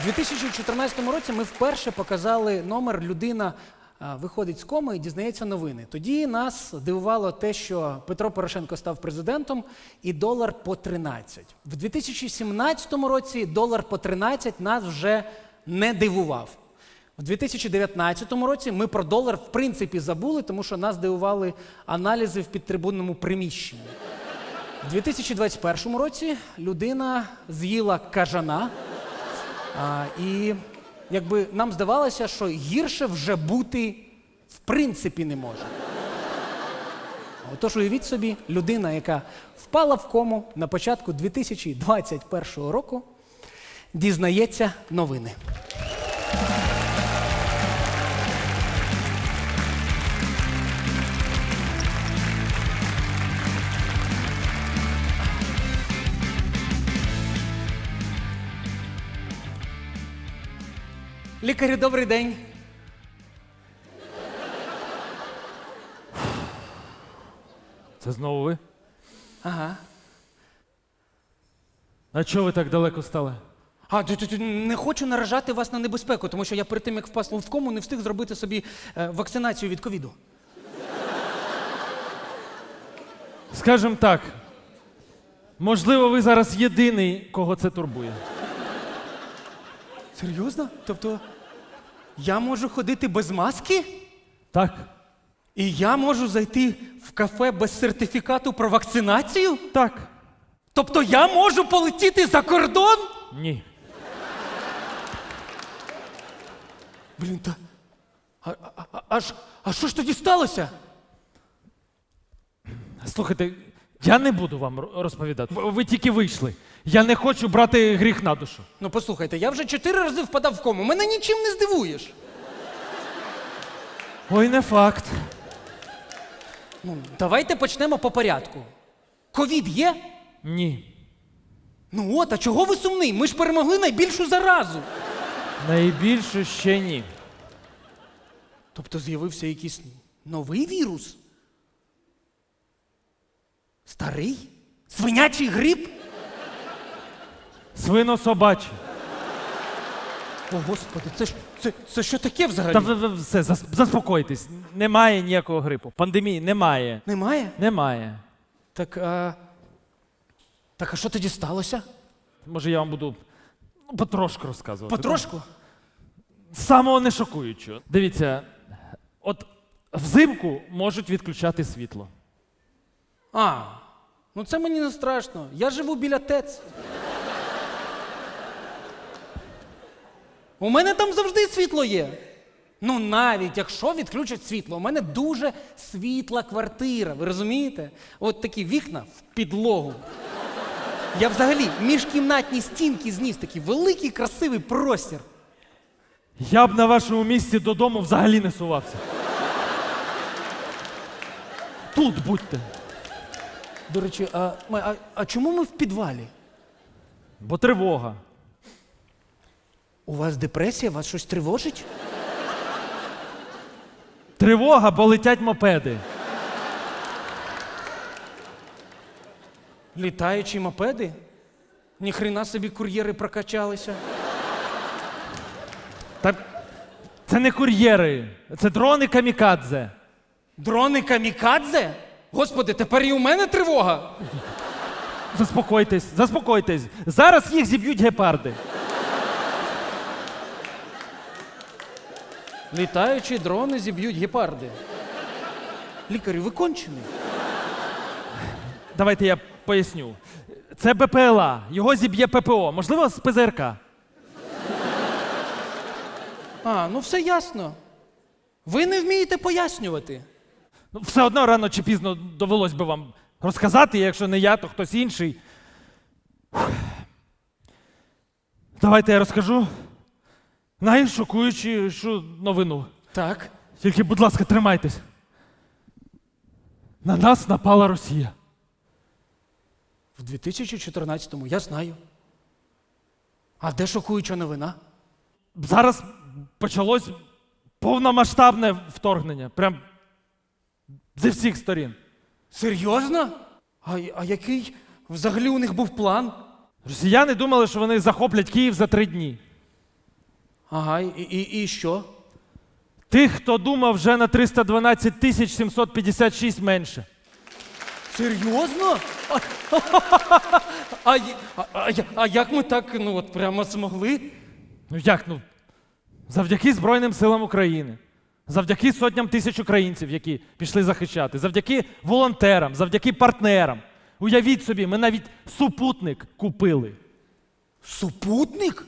У 2014 році ми вперше показали номер Людина виходить з коми і дізнається новини. Тоді нас дивувало те, що Петро Порошенко став президентом і долар по 13. В 2017 році долар по 13 нас вже не дивував. В 2019 році ми про долар в принципі забули, тому що нас дивували аналізи в підтрибунному приміщенні. У 2021 році людина з'їла кажана. А, і якби нам здавалося, що гірше вже бути в принципі не може. Отож, уявіть собі, людина, яка впала в кому на початку 2021 року, дізнається новини. Лікарю, добрий день. Це знову ви? Ага. А чого ви так далеко стали? А, т- т- т- не хочу наражати вас на небезпеку, тому що я перед тим, як впасти в кому, не встиг зробити собі е, вакцинацію від ковіду. Скажем так, можливо, ви зараз єдиний, кого це турбує. Серйозно? Тобто я можу ходити без маски? Так? І я можу зайти в кафе без сертифікату про вакцинацію? Так. Тобто я можу полетіти за кордон? Ні. Блін, та. А, а, а, аж, а що ж тоді сталося? Слухайте, я не буду вам ро- розповідати. Ви тільки вийшли. Я не хочу брати гріх на душу. Ну послухайте, я вже чотири рази впадав в кому. Мене нічим не здивуєш. Ой, не факт. Ну, давайте почнемо по порядку. Ковід є? Ні. Ну от, а чого ви сумний? Ми ж перемогли найбільшу заразу. Найбільше ще ні. Тобто з'явився якийсь новий вірус? Старий? Свинячий грип? Свино-собачі. О, Господи, це, ж- це, це що таке взагалі? Та ви все, зас- заспокойтесь. Немає ніякого грипу. Пандемії немає. Немає? Немає. Так, а... так а що тоді сталося? Може, я вам буду ну, потрошку розказувати. Потрошку? Самого не шокуючого. Дивіться, от взимку можуть відключати світло. А, ну це мені не страшно. Я живу біля ТЕЦ. У мене там завжди світло є. Ну, навіть якщо відключать світло, у мене дуже світла квартира, ви розумієте? От такі вікна в підлогу. Я взагалі міжкімнатні стінки зніс такий великий красивий простір. Я б на вашому місці додому взагалі не сувався. Тут будьте. До речі, а, а, а чому ми в підвалі? Бо тривога. У вас депресія, вас щось тривожить? Тривога, бо летять мопеди. Літаючі мопеди? Ніхрена собі кур'єри прокачалися. Та це не кур'єри, це дрони камікадзе. Дрони камікадзе? Господи, тепер і у мене тривога. Заспокойтесь, заспокойтесь. Зараз їх зіб'ють гепарди. Літаючі дрони зіб'ють гепарди. Лікарю, ви кончений? Давайте я поясню. Це БПЛА, його зіб'є ППО, можливо, з ПЗРК. А, ну все ясно. Ви не вмієте пояснювати. Ну, все одно рано чи пізно довелось би вам розказати, якщо не я, то хтось інший. Давайте я розкажу найшокуючішу новину. Так. Тільки, будь ласка, тримайтесь. На нас напала Росія. В 2014-му, я знаю. А де шокуюча новина? Зараз почалось повномасштабне вторгнення. Прям зі всіх сторін. Серйозно? А, а який взагалі у них був план? Росіяни думали, що вони захоплять Київ за три дні. Ага, і, і, і що? Тих, хто думав, вже на 312 тисяч 756 менше. Серйозно? А, а, а, а, а як ми так ну, от прямо змогли? Ну як ну? Завдяки Збройним силам України, завдяки сотням тисяч українців, які пішли захищати, завдяки волонтерам, завдяки партнерам. Уявіть собі, ми навіть супутник купили. Супутник?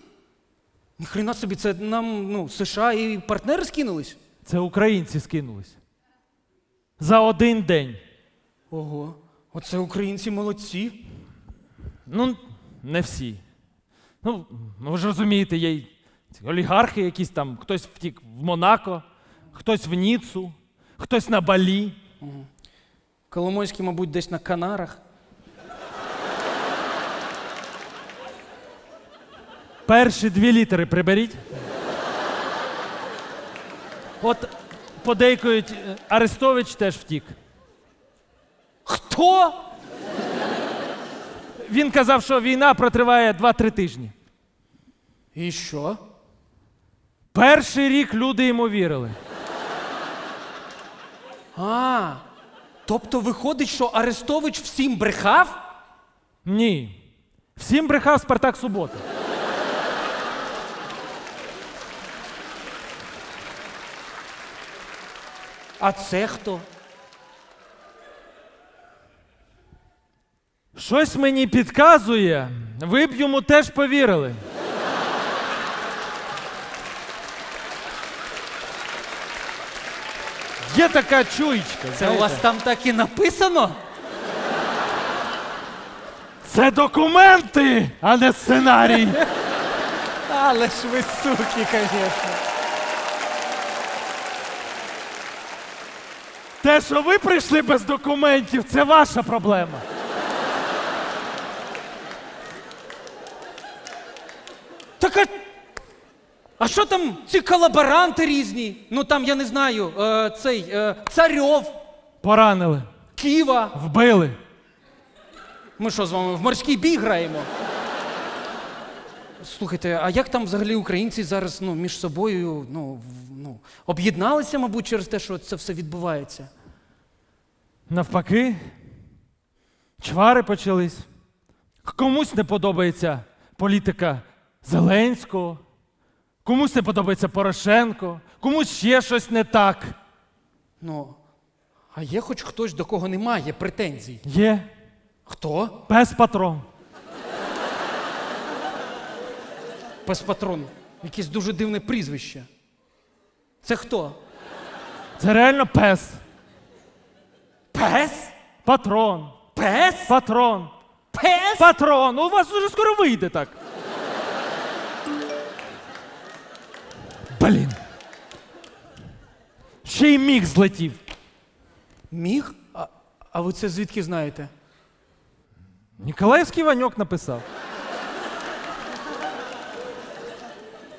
Ніхрена собі, це нам ну, США і партнери скинулись? Це українці скинулись. За один день. Ого, оце українці молодці. Ну, не всі. Ну, ви ж розумієте, є й ці олігархи якісь там, хтось втік в Монако, хтось в Ніцу, хтось на Балі. Коломойський, мабуть, десь на Канарах. Перші дві літери приберіть. От подейкують, е, Арестович теж втік. Хто? Він казав, що війна протриває 2-3 тижні. І що? Перший рік люди йому вірили. А, тобто виходить, що Арестович всім брехав? Ні. Всім брехав Спартак Субота. А це хто? Щось мені підказує, ви б йому теж повірили. Є така чуйчка. Це у вас там так і написано? Це документи, а не сценарій. Але ж ви суки, звісно. Те, що ви прийшли без документів, це ваша проблема. Так а, а що там ці колаборанти різні? Ну там, я не знаю, е, цей е, Царьов, Поранили, Ківа. вбили. Ми що з вами в морський бій граємо? Слухайте, а як там взагалі українці зараз ну, між собою ну, ну, об'єдналися, мабуть, через те, що це все відбувається? Навпаки, чвари почались. Комусь не подобається політика Зеленського, комусь не подобається Порошенко, комусь ще щось не так. Ну, а є хоч хтось, до кого немає претензій? Є Хто? пес патрон. Пес патрон. Якесь дуже дивне прізвище. Це хто? Це реально пес. Пес? Патрон. Пес? Патрон. Пес? Патрон. У вас уже скоро вийде так. Блін. Ще й міг злетів. Міг? А, а ви це звідки знаєте? Ніколаївський Ваньок написав.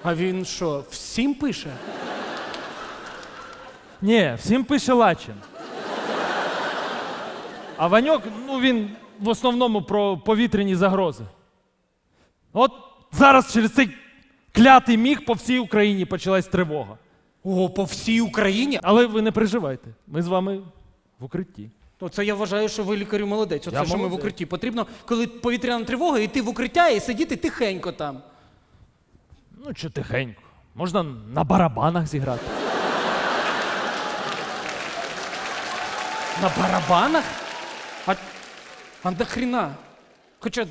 А він що, всім пише? Ні, всім пише Лачин. А Ваньок, ну він в основному про повітряні загрози. От зараз через цей клятий міг по всій Україні почалась тривога. О, по всій Україні? Але ви не переживайте, ми з вами в укритті. Оце я вважаю, що ви лікарю молодець. Оце Я що ми в молодець. укритті. Потрібно, коли повітряна тривога, йти в укриття і сидіти тихенько там. Ну, чи тихенько. Можна на барабанах зіграти. На барабанах? А, а до хріна? Хоча.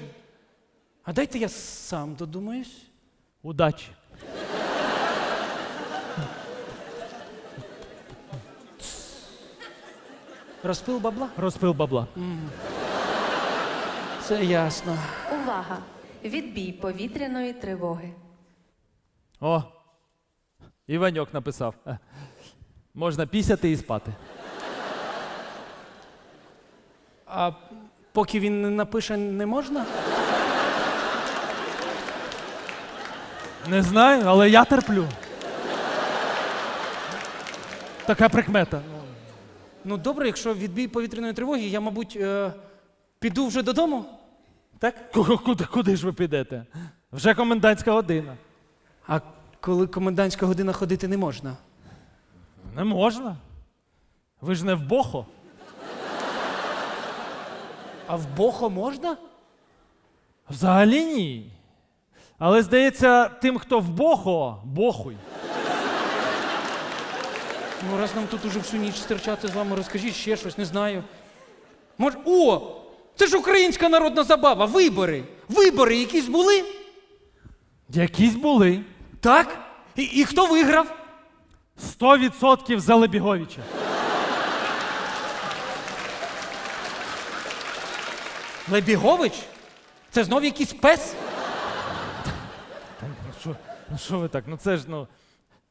А дайте я сам додумаюсь. Удачі. Розпил бабла? Розпил бабла. Це ясно. Увага! Відбій повітряної тривоги. О. Іваньок написав. Е, Можна пісяти і спати. А поки він не напише, не можна? Не знаю, але я терплю. Така прикмета. Ну добре, якщо відбій повітряної тривоги, я, мабуть, е, піду вже додому. Так? Куди, куди ж ви підете? Вже комендантська година. А коли комендантська година ходити не можна? Не можна. Ви ж не в Бохо. А в Бохо можна? Взагалі ні. Але здається, тим, хто в Бохо, бохуй. Ну, раз нам тут уже всю ніч стерчати з вами, розкажіть ще щось, не знаю. Мож... О! Це ж українська народна забава, вибори. Вибори якісь були? Якісь були. Так? І, і хто виграв? 100% за Лебіговича. Лебігович? Це знов якийсь пес? Ну що, ну що ви так? Ну це ж ну.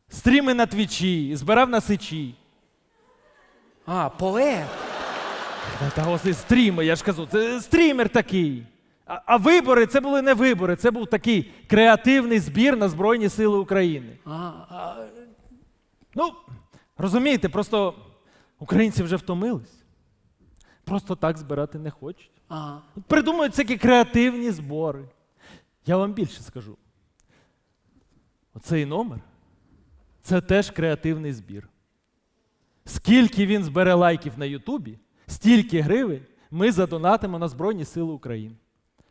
Стріми на твічі, збирав на сичі. А, поет. Та, та ось і стріми, я ж кажу, це стрімер такий. А, а вибори це були не вибори, це був такий креативний збір на Збройні Сили України. А, а, Ну, розумієте, просто українці вже втомились. Просто так збирати не хочуть. а. Придумують всякі креативні збори. Я вам більше скажу. Оцей номер це теж креативний збір. Скільки він збере лайків на Ютубі, стільки гривень ми задонатимо на Збройні Сили України.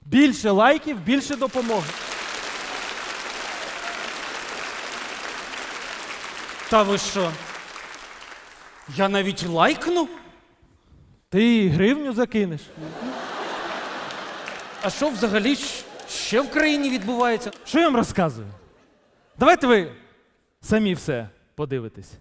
Більше лайків, більше допомоги. Та ви що? Я навіть лайкну? Ти гривню закинеш. А що взагалі ще в країні відбувається? Що я вам розказую? Давайте ви самі все подивитесь.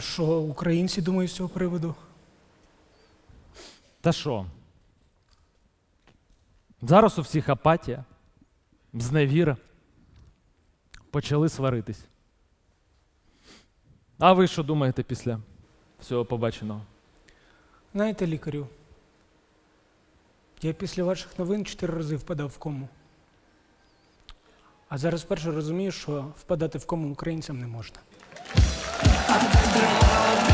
А що українці думають з цього приводу? Та що? Зараз у всіх апатія, зневіра. Почали сваритись. А ви що думаєте після всього побаченого? Знаєте, лікарю, я після ваших новин чотири рази впадав в кому. А зараз вперше розумію, що впадати в кому українцям не можна. Thank you.